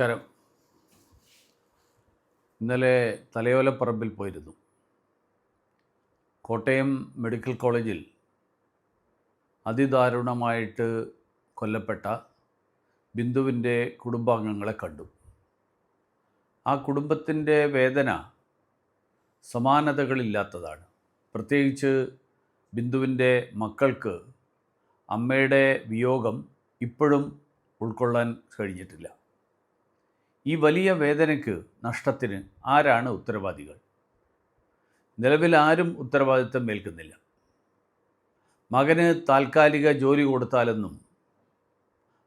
നമസ്കാരം. ഇന്നലെ തലയോലപ്പറമ്പിൽ പോയിരുന്നു. കോട്ടയം മെഡിക്കൽ കോളേജിൽ അതിദാരുണമായിട്ട് കൊല്ലപ്പെട്ട ബിന്ദുവിന്റെ കുടുംബാംഗങ്ങളെ കണ്ടു. ആ കുടുംബത്തിന്റെ വേദന സമാനതകളില്ലാത്തതാണ്. പ്രത്യേകിച്ച് ബിന്ദുവിന്റെ മക്കൾക്ക് അമ്മയുടെ വിയോഗം ഇപ്പോഴും ഉൾക്കൊള്ളാൻ കഴിഞ്ഞിട്ടില്ല. ഈ വലിയ വേദനയ്ക്ക് നഷ്ടത്തിന് ആരാണ് ഉത്തരവാദികൾ? നിലവിൽ ആരും ഉത്തരവാദിത്തം ഏൽക്കുന്നില്ല. മകന് താൽക്കാലിക ജോലി കൊടുത്താലെന്നും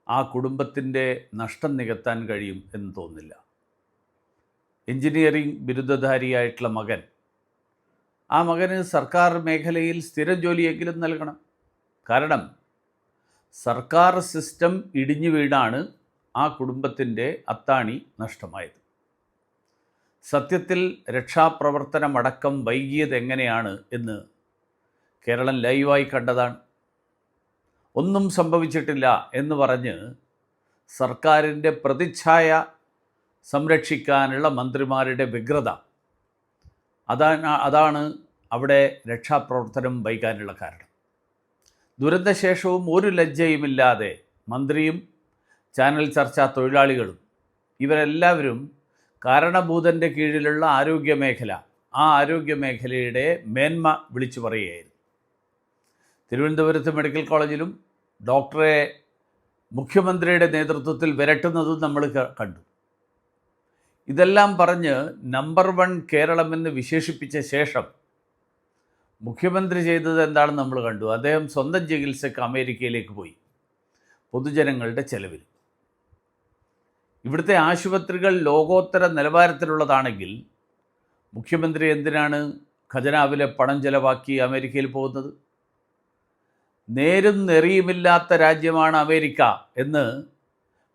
ആ കുടുംബത്തിന്റെ നഷ്ടം നികത്താൻ കഴിയും എന്ന് തോന്നില്ല എഞ്ചിനീയറിംഗ് ബിരുദധാരിയായിട്ടുള്ള മകൻ ആ മകന് സർക്കാർ മേഖലയിൽ സ്ഥിരം ജോലിയെങ്കിലും നൽകണം. കാരണം സർക്കാർ സിസ്റ്റം ഇടിഞ്ഞു വീണാണ് ആ കുടുംബത്തിന്റെ അത്താണി നഷ്ടമായത്. സത്യത്തിൽ രക്ഷാപ്രവർത്തനമടക്കം വൈകിയത് എങ്ങനെയാണ് എന്ന് കേരളം ലൈവായി കണ്ടതാണ്. ഒന്നും സംഭവിച്ചിട്ടില്ല എന്ന് പറഞ്ഞ് സർക്കാരിന്റെ പ്രതിച്ഛായ സംരക്ഷിക്കാനുള്ള മന്ത്രിമാരുടെ വ്യഗ്രത. അതാണ് അതാണ് അവിടെ രക്ഷാപ്രവർത്തനം വൈകാനുള്ള കാരണം. ദുരന്തശേഷവും ഒരു ലജ്ജയുമില്ലാതെ മന്ത്രിയും ചാനൽ ചർച്ച തൊഴിലാളികളും ഇവരെല്ലാവരും കാരണഭൂതന്റെ കീഴിലുള്ള ആരോഗ്യ മേഖല ആ ആരോഗ്യ മേഖലയുടെ മേന്മ വിളിച്ചു പറയുകയായിരുന്നു. തിരുവനന്തപുരത്ത് മെഡിക്കൽ കോളേജിലും ഡോക്ടറെ മുഖ്യമന്ത്രിയുടെ നേതൃത്വത്തിൽ വിരട്ടുന്നതും നമ്മൾ കണ്ടു. ഇതെല്ലാം പറഞ്ഞ് നമ്പർ വൺ കേരളമെന്ന് വിശേഷിപ്പിച്ച ശേഷം മുഖ്യമന്ത്രി ചെയ്തത് എന്താണെന്ന് നമ്മൾ കണ്ടു. അദ്ദേഹം സ്വന്തം ചികിത്സയ്ക്ക് അമേരിക്കയിലേക്ക് പോയി. പൊതുജനങ്ങളുടെ ചെലവിൽ. ഇവിടുത്തെ ആശുപത്രികൾ ലോകോത്തര നിലവാരത്തിലുള്ളതാണെങ്കിൽ മുഖ്യമന്ത്രി എന്തിനാണ് ഖജനാവിലെ പണം ചെലവാക്കി അമേരിക്കയിൽ പോകുന്നത്? നേരും നെറിയുമില്ലാത്ത രാജ്യമാണ് അമേരിക്ക എന്ന്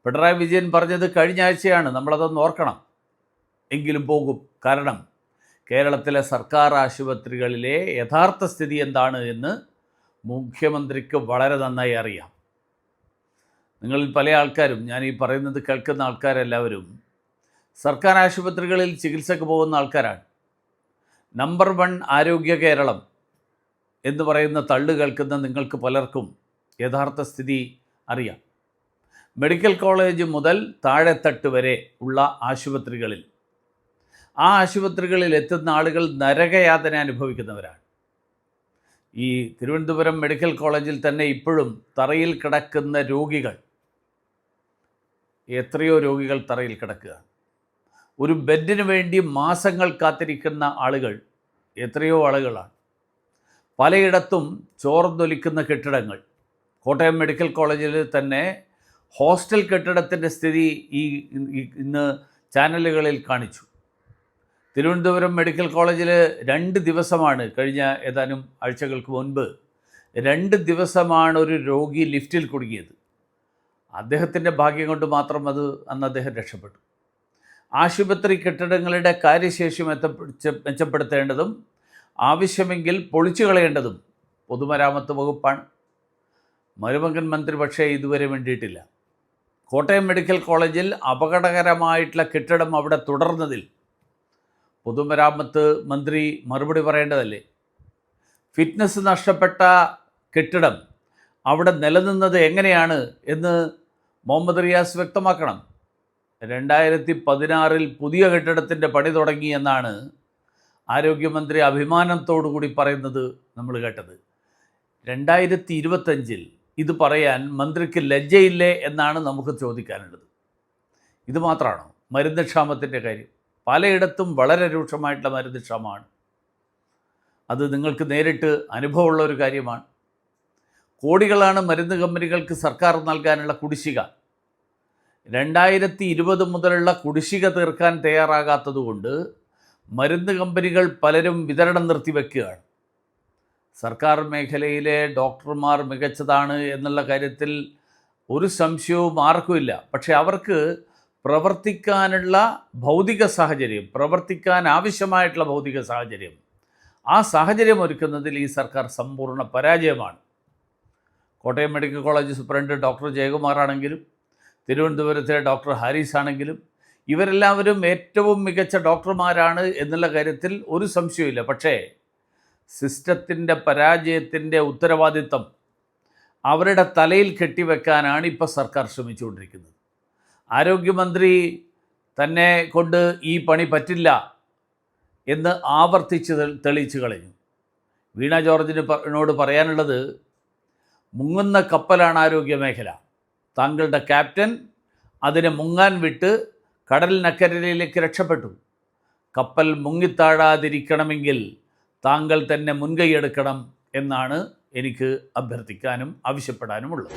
പിണറായി വിജയൻ പറഞ്ഞത് കഴിഞ്ഞ ആഴ്ചയാണ്. നമ്മളതൊന്ന് ഓർക്കണം. എങ്കിലും പോകും. കാരണം കേരളത്തിലെ സർക്കാർ ആശുപത്രികളിലെ യഥാർത്ഥ സ്ഥിതി എന്താണ് എന്ന് മുഖ്യമന്ത്രിക്ക് വളരെ നന്നായി അറിയാം. നിങ്ങളിൽ പല ആൾക്കാരും ഞാൻ ഈ പറയുന്നത് കേൾക്കുന്ന ആൾക്കാരെല്ലാവരും സർക്കാർ ആശുപത്രികളിൽ ചികിത്സക്ക് പോകുന്ന ആൾക്കാരാണ്. നമ്പർ വൺ ആരോഗ്യ കേരളം എന്ന് പറയുന്ന തള്ളു കേൾക്കുന്ന നിങ്ങൾക്ക് പലർക്കും യഥാർത്ഥ സ്ഥിതി അറിയാം. മെഡിക്കൽ കോളേജ് മുതൽ താഴെത്തട്ട് വരെ ഉള്ള ആശുപത്രികളിൽ. ആ ആശുപത്രികളിൽ എത്തുന്ന ആളുകൾ നരകയാതന അനുഭവിക്കുന്നവരാണ്. ഈ തിരുവനന്തപുരം മെഡിക്കൽ കോളേജിൽ തന്നെ ഇപ്പോഴും തറയിൽ കിടക്കുന്ന രോഗികൾ എത്രയോ രോഗികൾ തറയിൽ കിടക്കുക. ഒരു ബെഡിന് വേണ്ടി മാസങ്ങൾ കാത്തിരിക്കുന്ന ആളുകൾ എത്രയോ ആളുകളാണ്. പലയിടത്തും ചോർന്നൊലിക്കുന്ന കെട്ടിടങ്ങൾ. കോട്ടയം മെഡിക്കൽ കോളേജിൽ തന്നെ ഹോസ്റ്റൽ കെട്ടിടത്തിന്റെ സ്ഥിതി ഈ ഇന്ന് ചാനലുകളിൽ കാണിച്ചു. തിരുവനന്തപുരം മെഡിക്കൽ കോളേജിൽ രണ്ട് ദിവസമാണ് കഴിഞ്ഞ ഏതാനും ആഴ്ചകൾക്ക് മുൻപ് രണ്ട് ദിവസമാണ് ഒരു രോഗി ലിഫ്റ്റിൽ കുടുങ്ങിയത്. അദ്ദേഹത്തിന്റെ ഭാഗ്യം കൊണ്ട് മാത്രം അത് അന്ന് അദ്ദേഹം രക്ഷപ്പെട്ടു. ആശുപത്രി കെട്ടിടങ്ങളുടെ കാര്യശേഷി മെച്ചപ്പെടുത്ത മെച്ചപ്പെടുത്തേണ്ടതും ആവശ്യമെങ്കിൽ പൊളിച്ചു കളയേണ്ടതും പൊതുമരാമത്ത് വകുപ്പാണ്. മരുമകൻ മന്ത്രി പക്ഷേ ഇതുവരെ വേണ്ടിയിട്ടില്ല കോട്ടയം മെഡിക്കൽ കോളേജിൽ അപകടകരമായിട്ടുള്ള കെട്ടിടം അവിടെ തുടർന്നതിൽ പൊതുമരാമത്ത് മന്ത്രി മറുപടി പറയേണ്ടതല്ലേ? ഫിറ്റ്നസ് നഷ്ടപ്പെട്ട കെട്ടിടം അവിടെ നിലനിന്നത് എങ്ങനെയാണ് എന്ന് മുഹമ്മദ് റിയാസ് വ്യക്തമാക്കണം. രണ്ടായിരത്തി പതിനാറിൽ പുതിയ കെട്ടിടത്തിന്റെ പണി തുടങ്ങി എന്നാണ് ആരോഗ്യമന്ത്രി അഭിമാനത്തോടു കൂടി പറയുന്നത് നമ്മൾ കേട്ടത്. രണ്ടായിരത്തി ഇരുപത്തഞ്ചിൽ ഇത് പറയാൻ മന്ത്രിക്ക് ലജ്ജയില്ലേ എന്നാണ് നമുക്ക് ചോദിക്കാനുള്ളത്. ഇത് മാത്രമാണോ? മരുന്ന് ക്ഷാമത്തിന്റെ കാര്യം. പലയിടത്തും വളരെ രൂക്ഷമായിട്ടുള്ള മരുന്ന് ക്ഷാമമാണ് അത് നിങ്ങൾക്ക് നേരിട്ട് അനുഭവമുള്ള ഒരു കാര്യമാണ്. കോടികളാണ് മരുന്ന് കമ്പനികൾക്ക് സർക്കാർ നൽകാനുള്ള കുടിശ്ശിക. രണ്ടായിരത്തി ഇരുപത് മുതലുള്ള കുടിശ്ശിക തീർക്കാൻ തയ്യാറാകാത്തതുകൊണ്ട് മരുന്ന് കമ്പനികൾ പലരും വിതരണം നിർത്തിവെക്കുകയാണ് സർക്കാർ മേഖലയിലെ ഡോക്ടർമാർ മികച്ചതാണ് എന്നുള്ള കാര്യത്തിൽ ഒരു സംശയവും ആർക്കുമില്ല. പക്ഷേ അവർക്ക് പ്രവർത്തിക്കാനുള്ള ഭൗതിക സാഹചര്യം പ്രവർത്തിക്കാൻ ആവശ്യമായിട്ടുള്ള ഭൗതിക സാഹചര്യം ആ സാഹചര്യം ഒരുക്കുന്നതിൽ ഈ സർക്കാർ സമ്പൂർണ പരാജയമാണ്. Kottayam medical college superintendent doctor ജയകുമാറാണെങ്കിലും തിരുവനന്തപുരത്തെ ഡോക്ടർ ഹാരിസ് ആണെങ്കിലും ഇവരെല്ലാവരും ഏറ്റവും മികച്ച ഡോക്ടർമാരാണ് എന്നുള്ള കാര്യത്തിൽ ഒരു സംശയമില്ല പക്ഷേ സിസ്റ്റത്തിന്റെ പരാജയത്തിന്റെ ഉത്തരവാദിത്തം അവരുടെ തലയിൽ കെട്ടിവെക്കാനാണ് ഇപ്പോൾ സർക്കാർ ശ്രമിച്ചുകൊണ്ടിരിക്കുന്നത്. ആരോഗ്യമന്ത്രി തന്നെ കൊണ്ട് ഈ പണി പറ്റില്ല എന്ന് ആവർത്തിച്ച് തെളിയിച്ചു കളഞ്ഞു. വീണ ജോർജിനോട് പറയാനുള്ളത് മുങ്ങുന്ന കപ്പലാണ് ആരോഗ്യ മേഖല താങ്കളുടെ ക്യാപ്റ്റൻ അതിനെ മുങ്ങാൻ വിട്ട് കടലിനക്കരയിലേക്ക് രക്ഷപ്പെട്ടു. കപ്പൽ മുങ്ങിത്താഴാതിരിക്കണമെങ്കിൽ താങ്കൾ തന്നെ മുൻകൈയെടുക്കണം എന്നാണ് എനിക്ക് അഭ്യർത്ഥിക്കാനും ആവശ്യപ്പെടാനുമുള്ളത്.